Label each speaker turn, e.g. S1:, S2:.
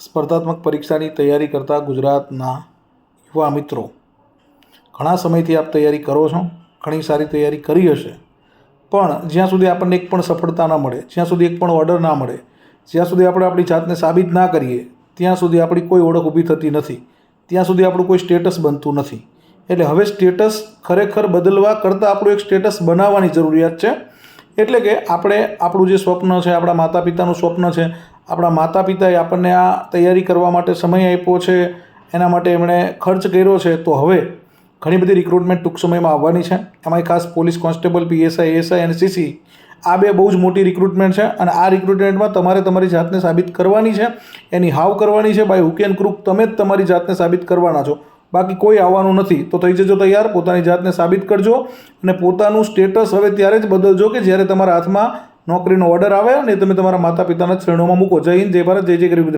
S1: સ્પર્ધાત્મક પરીક્ષાની તૈયારી કરતા ગુજરાતના યુવા મિત્રો, ઘણા સમયથી આપ તૈયારી કરો છો, ઘણી સારી તૈયારી કરી હશે. પણ જ્યાં સુધી આપણને એક પણ સફળતા ના મળે, જ્યાં સુધી એક પણ ઓર્ડર ના મળે, જ્યાં સુધી આપણે આપણી જાતને સાબિત ના કરીએ, ત્યાં સુધી આપણી કોઈ ઓળખ ઊભી થતી નથી, ત્યાં સુધી આપણું કોઈ સ્ટેટસ બનતું નથી. એટલે હવે સ્ટેટસ ખરેખર બદલવા કરતાં આપણું એક સ્ટેટસ બનાવવાની જરૂરિયાત છે. એટલે કે આપણે આપણું જે સ્વપ્ન છે, આપણા માતા પિતાનું સ્વપ્ન છે આપણા માતા પિતાએ આપણને આ તૈયારી કરવા માટે સમય આપ્યો છે, એના માટે એમણે ખર્ચ કર્યો છે, તો હવે ઘણી બધી રિક્રુટમેન્ટ ટૂંક સમયમાં આવવાની છે. એમાંય ખાસ પોલીસ કોન્સ્ટેબલ પીએસઆઈ એએસઆઈ અને સીસી આ બે બહુ જ મોટી રિક્રુટમેન્ટ છે અને આ રિક્રુટમેન્ટમાં તમારે તમારી જાતને સાબિત કરવાની છે, એની હાવ કરવાની છે. બાય હુક એન્ડ ક્રુક તમે જ તમારી જાતને સાબિત કરવાના છો. બાકી કોઈ આવવાનું નથી. તો થઈ જજો તૈયાર, પોતાની જાતને સાબિત કરજો અને પોતાનું સ્ટેટસ હવે ત્યારે જ બદલજો કે જ્યારે તમારા હાથમાં નોકરીનો ઓર્ડર આવે અને તમે તમારા માતા પિતાના ચરણોમાં મૂકો. જય હિન્દ, જય ભારત, જય જય ગરીબ